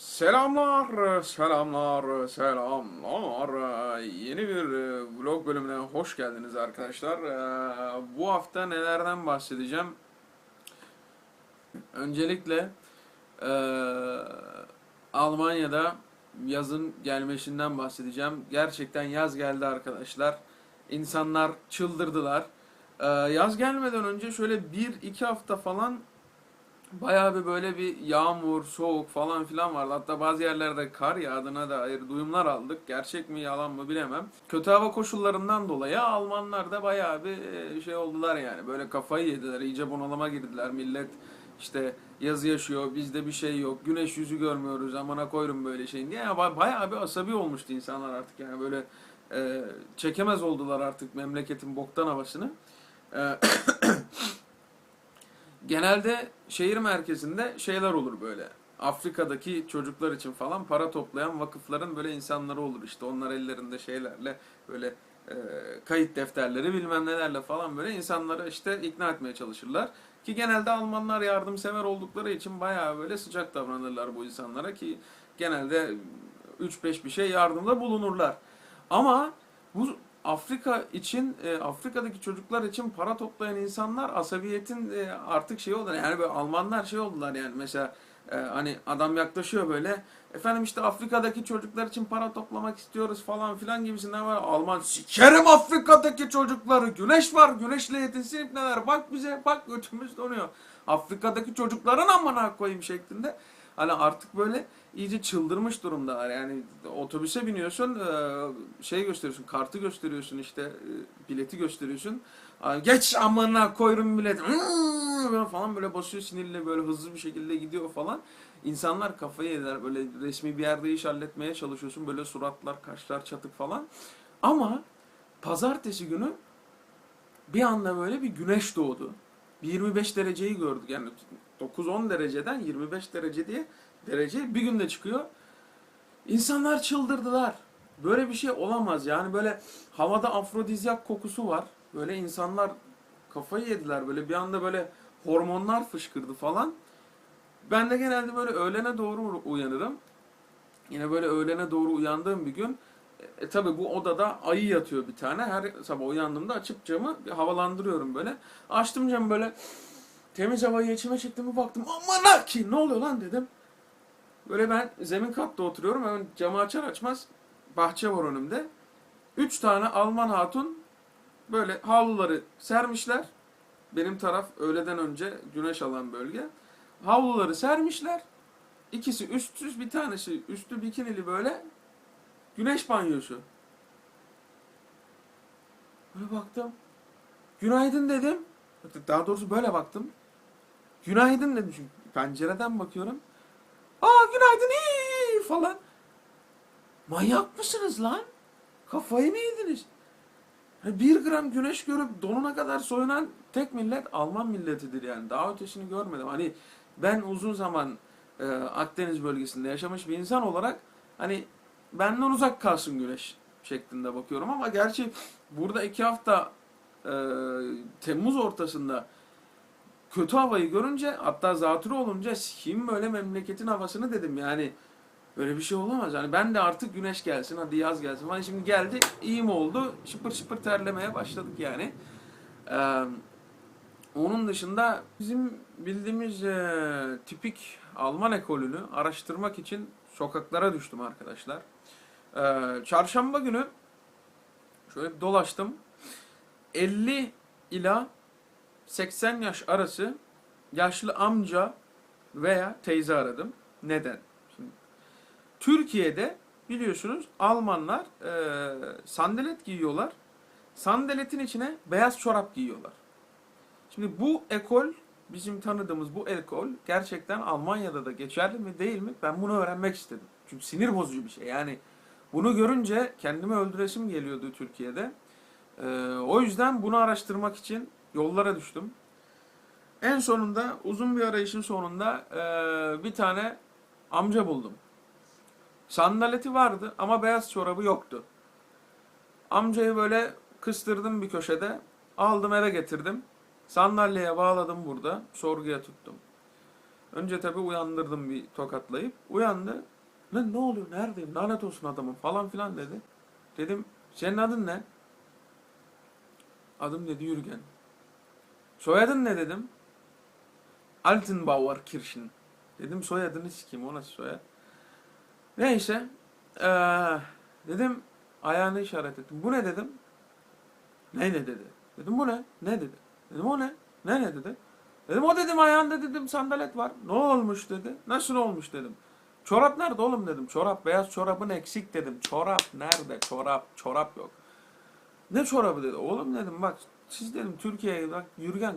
Selamlar, selamlar, selamlar. Yeni bir e, vlog bölümüne hoş geldiniz arkadaşlar. Ee, Bu hafta nelerden bahsedeceğim? Öncelikle e, Almanya'da yazın gelmesinden bahsedeceğim. Gerçekten yaz geldi arkadaşlar. İnsanlar çıldırdılar. Yaz gelmeden önce şöyle bir iki hafta falan Bayağı bir böyle bir yağmur, soğuk falan filan vardı. Hatta bazı yerlerde kar yağdığına dair duyumlar aldık. Gerçek mi yalan mı bilemem. Kötü hava koşullarından dolayı Almanlar da bayağı bir e, şey oldular yani. Böyle kafayı yediler, iyice bunalıma girdiler. Millet işte yazı yaşıyor, bizde bir şey yok, güneş yüzü görmüyoruz, amına koyrum böyle şeyin diye. Yani ba- bayağı bir asabi olmuştu insanlar artık yani böyle e, çekemez oldular artık memleketin boktan havasını. E, Genelde şehir merkezinde şeyler olur böyle. Afrika'daki çocuklar için falan para toplayan vakıfların böyle insanları olur işte. Onlar ellerinde şeylerle böyle e, kayıt defterleri bilmem nelerle falan böyle insanları işte ikna etmeye çalışırlar. Ki genelde Almanlar yardımsever oldukları için bayağı böyle sıcak davranırlar bu insanlara ki genelde 3-5 bir şey yardımda bulunurlar. Ama bu Afrika için, e, Afrika'daki çocuklar için para toplayan insanlar asabiyetin e, artık şey oldu. Yani böyle Almanlar şey oldular yani mesela e, hani adam yaklaşıyor böyle. Efendim işte Afrika'daki çocuklar için para toplamak istiyoruz falan filan gibisinden var. Alman sikerim Afrika'daki çocukları. Güneş var. Güneşle yetinsin neler. Bak bize bak götümüz donuyor. Afrika'daki çocukların amına koyayım şeklinde. Hani artık böyle iyice çıldırmış durumdalar. Yani otobüse biniyorsun, e, şey gösteriyorsun, kartı gösteriyorsun işte, e, bileti gösteriyorsun. Geç amına koyrum bilet Hmm, falan böyle basıyor sinirle böyle hızlı bir şekilde gidiyor falan. İnsanlar kafayı yediler böyle resmi bir yerde iş halletmeye çalışıyorsun böyle suratlar, kaşlar çatık falan. Ama pazartesi günü bir anda böyle bir güneş doğdu. Bir 25 dereceyi gördük yani 9-10 dereceden 25 derece diye derece bir günde çıkıyor. İnsanlar çıldırdılar. Böyle bir şey olamaz. Yani böyle havada afrodizyak kokusu var. Böyle insanlar kafayı yediler. Böyle bir anda böyle hormonlar fışkırdı falan. Ben de genelde böyle öğlene doğru uyanırım. Yine böyle öğlene doğru uyandığım bir gün e, tabi bu odada ayı yatıyor bir tane. Her sabah uyandığımda açıp camı havalandırıyorum böyle. Açtım camı böyle temiz havayı içime çektim bir baktım. Aman ki ne oluyor lan dedim. Böyle ben zemin katta oturuyorum. Hemen camı açar açmaz bahçe var önümde. Üç tane Alman hatun böyle havluları sermişler. Benim taraf öğleden önce güneş alan bölge. Havluları sermişler. İkisi üstsüz bir tanesi üstü bikinili böyle güneş banyosu. Böyle baktım. Günaydın dedim. Daha doğrusu böyle baktım. Günaydın dedim çünkü pencereden bakıyorum. Aa günaydın iyi falan. Manyak mısınız lan? Kafayı mı yediniz? Hani Bir gram güneş görüp donuna kadar soyunan tek millet Alman milletidir yani. Daha ötesini görmedim. Hani ben uzun zaman e, Akdeniz bölgesinde yaşamış bir insan olarak hani benden uzak kalsın güneş şeklinde bakıyorum ama gerçi burada iki hafta e, Temmuz ortasında kötü havayı görünce hatta zatürre olunca kim böyle memleketin havasını dedim yani böyle bir şey olamaz. Yani ben de artık güneş gelsin hadi yaz gelsin. Hani şimdi geldi iyi mi oldu? Şıpır şıpır terlemeye başladık yani. Ee, onun dışında bizim bildiğimiz e, tipik Alman ekolünü araştırmak için sokaklara düştüm arkadaşlar. Ee, çarşamba günü şöyle bir dolaştım. 50 ila 80 yaş arası yaşlı amca veya teyze aradım. Neden? Şimdi, Türkiye'de biliyorsunuz Almanlar e, sandalet giyiyorlar. Sandaletin içine beyaz çorap giyiyorlar. Şimdi bu ekol, bizim tanıdığımız bu ekol gerçekten Almanya'da da geçerli mi değil mi? Ben bunu öğrenmek istedim. Çünkü sinir bozucu bir şey. Yani bunu görünce kendimi öldüresim geliyordu Türkiye'de. Ee, o yüzden bunu araştırmak için yollara düştüm. En sonunda uzun bir arayışın sonunda e, bir tane amca buldum. Sandaleti vardı ama beyaz çorabı yoktu. Amcayı böyle kıstırdım bir köşede. Aldım eve getirdim. Sandalyeye bağladım burada. Sorguya tuttum. Önce tabii uyandırdım bir tokatlayıp. Uyandı. Lan ne oluyor? Neredeyim? Lanet olsun adamım falan filan dedi. Dedim senin adın ne? Adım dedi Yürgen. Soyadın ne dedim. Altenbauer Kirchen. Dedim soyadını sikeyim o nasıl soyad. Neyse. eee, dedim ayağını işaret ettim. Bu ne dedim. Ne ne dedi. Dedim bu ne? Ne dedi. Dedim o ne? Ne ne dedi. Dedim o dedim ayağında dedim sandalet var. Ne olmuş dedi. Nasıl olmuş dedim. Çorap nerede oğlum dedim. Çorap beyaz çorabın eksik dedim. Çorap nerede? Çorap çorap yok. Ne çorabı dedi. Oğlum dedim bak siz dedim Türkiye'ye bak Yürgen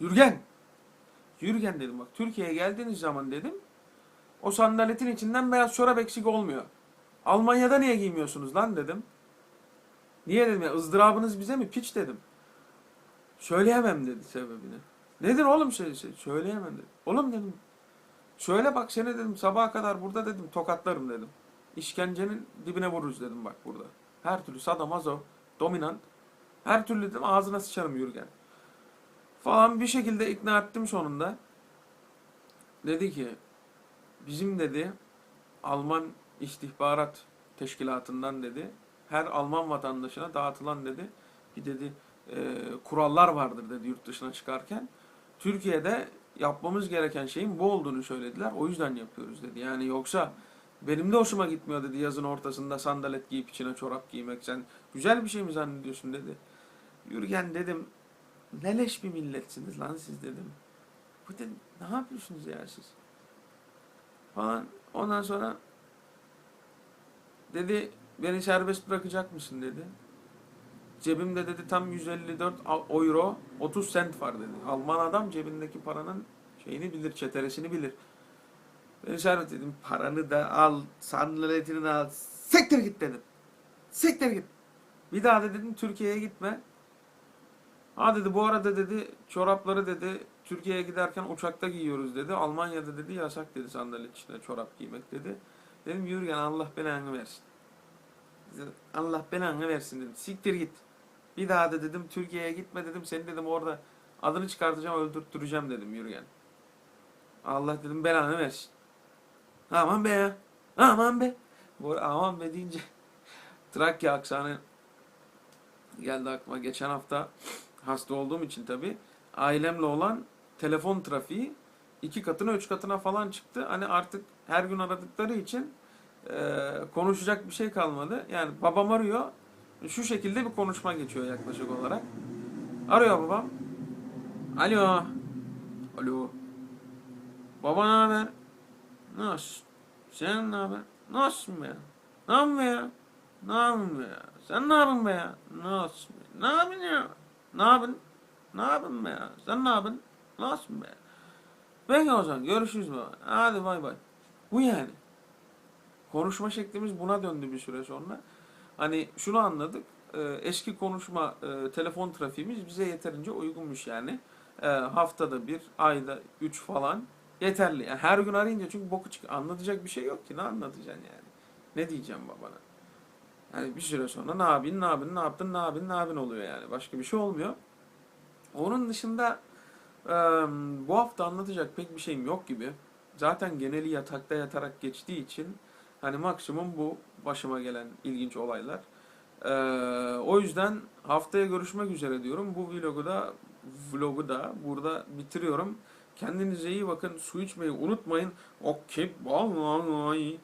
Yürgen Yürgen dedim bak Türkiye'ye geldiğiniz zaman dedim o sandaletin içinden beyaz çorap eksik olmuyor. Almanya'da niye giymiyorsunuz lan dedim. Niye dedim ya ızdırabınız bize mi piç dedim. Söyleyemem dedi sebebini. Nedir oğlum şey, şey söyleyemem dedi. Oğlum dedim söyle bak seni dedim sabaha kadar burada dedim tokatlarım dedim. İşkencenin dibine vururuz dedim bak burada. Her türlü sadomazo, dominant. Her türlü dedim ağzına sıçarım Yürgen. Falan bir şekilde ikna ettim sonunda. Dedi ki bizim dedi Alman istihbarat teşkilatından dedi her Alman vatandaşına dağıtılan dedi bir dedi e, kurallar vardır dedi yurt dışına çıkarken. Türkiye'de yapmamız gereken şeyin bu olduğunu söylediler. O yüzden yapıyoruz dedi. Yani yoksa benim de hoşuma gitmiyor dedi yazın ortasında sandalet giyip içine çorap giymek. Sen güzel bir şey mi zannediyorsun dedi. Yürgen dedim ne leş bir milletsiniz lan siz dedim. Bu dedim ne yapıyorsunuz ya siz? Falan. Ondan sonra dedi beni serbest bırakacak mısın dedi. Cebimde dedi tam 154 euro 30 sent var dedi. Alman adam cebindeki paranın şeyini bilir, çeteresini bilir. Ben serbest dedim paranı da al, sandaletini al, sektir git dedim. Sektir git. Bir daha da dedim Türkiye'ye gitme. Ha dedi bu arada dedi çorapları dedi Türkiye'ye giderken uçakta giyiyoruz dedi. Almanya'da dedi yasak dedi sandalet içine çorap giymek dedi. Dedim Yürgen Allah belanı versin. Allah belanı versin dedim. Siktir git. Bir daha da dedim Türkiye'ye gitme dedim. Seni dedim orada adını çıkartacağım öldürttüreceğim dedim Yürgen. Allah dedim belanı versin. Aman be ya. Aman be. Bu aman be deyince Trakya aksanı geldi aklıma. Geçen hafta hasta olduğum için tabi ailemle olan telefon trafiği iki katına üç katına falan çıktı. Hani artık her gün aradıkları için e, konuşacak bir şey kalmadı. Yani babam arıyor. Şu şekilde bir konuşma geçiyor yaklaşık olarak. Arıyor babam. Alo. Alo. Baba ne haber? Nasıl? Sen ne haber? Nasılsın be? Ne yapıyorsun be? Ne yapıyorsun be? Sen ne yapıyorsun be? Nasılsın be? Ne yapıyorsun ya? Ne yapıyorsun? Ne yapıyorsun be? Sen ne yapıyorsun? Nasılsın be? Peki o zaman görüşürüz baba. Hadi bay bay. Bu yani. Konuşma şeklimiz buna döndü bir süre sonra. Hani şunu anladık. e, Eski konuşma e, telefon trafiğimiz bize yeterince uygunmuş yani. E, Haftada bir, ayda üç falan yeterli. Yani her gün arayınca çünkü boku çık anlatacak bir şey yok ki. Ne anlatacaksın yani? Ne diyeceğim babana? Yani bir süre sonra ne yapayım, ne yapayım, ne yaptın, ne yapayım, ne yapayım oluyor yani. Başka bir şey olmuyor. Onun dışında bu hafta anlatacak pek bir şeyim yok gibi. Zaten geneli yatakta yatarak geçtiği için hani maksimum bu başıma gelen ilginç olaylar. O yüzden haftaya görüşmek üzere diyorum. Bu vlogu da vlogu da burada bitiriyorum. Kendinize iyi bakın. Su içmeyi unutmayın. Okey. Bye.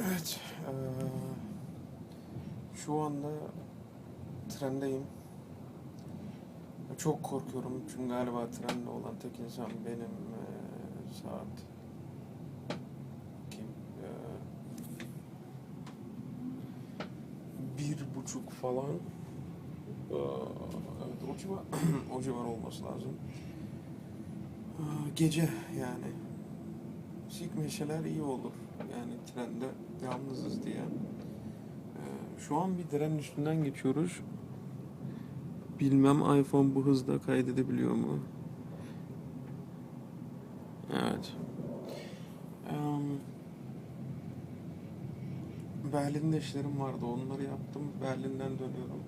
Evet. eee, şu anda trendeyim. Çok korkuyorum çünkü galiba trende olan tek insan benim eee, saat kim eee, bir buçuk falan Eee, evet o civar o civar olması lazım. Eee, Gece yani sikmeşeler iyi olur. Yani trende yalnızız diye. Ee, şu an bir direnin üstünden geçiyoruz. Bilmem iPhone bu hızda kaydedebiliyor mu? Evet. Berlin'de işlerim vardı. Onları yaptım. Berlin'den dönüyorum.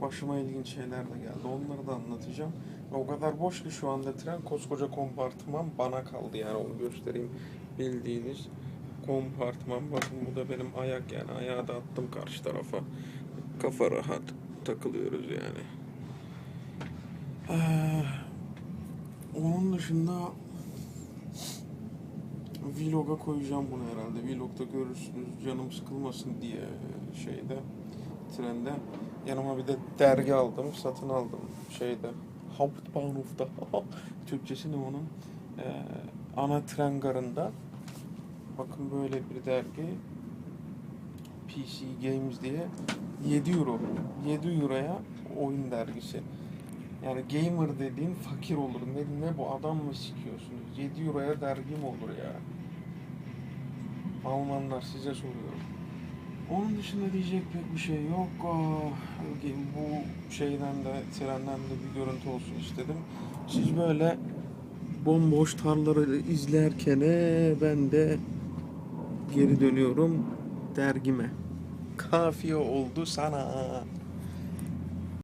Başıma ilginç şeyler de geldi. Onları da anlatacağım. O kadar boş ki şu anda tren koskoca kompartıman bana kaldı yani onu göstereyim. Bildiğiniz kompartman. Bakın bu da benim ayak yani. Ayağı da attım karşı tarafa. Kafa rahat takılıyoruz yani. Ee, onun dışında Vlog'a koyacağım bunu herhalde. Vlog'da görürsünüz canım sıkılmasın diye şeyde trende. Yanıma bir de dergi aldım, satın aldım şeyde. Hauptbahnhof'ta. Türkçesi ne onun? Ee, ana tren garında. Bakın böyle bir dergi. PC Games diye 7 euro. 7 euroya oyun dergisi. Yani gamer dediğin fakir olur. Ne, ne bu adam mı sikiyorsunuz? 7 euroya dergi mi olur ya? Almanlar size soruyorum. Onun dışında diyecek pek bir şey yok. Ah, Bu şeyden de trenden de bir görüntü olsun istedim. Siz böyle bomboş tarlaları izlerken ben de geri dönüyorum dergime. Kafiye oldu sana.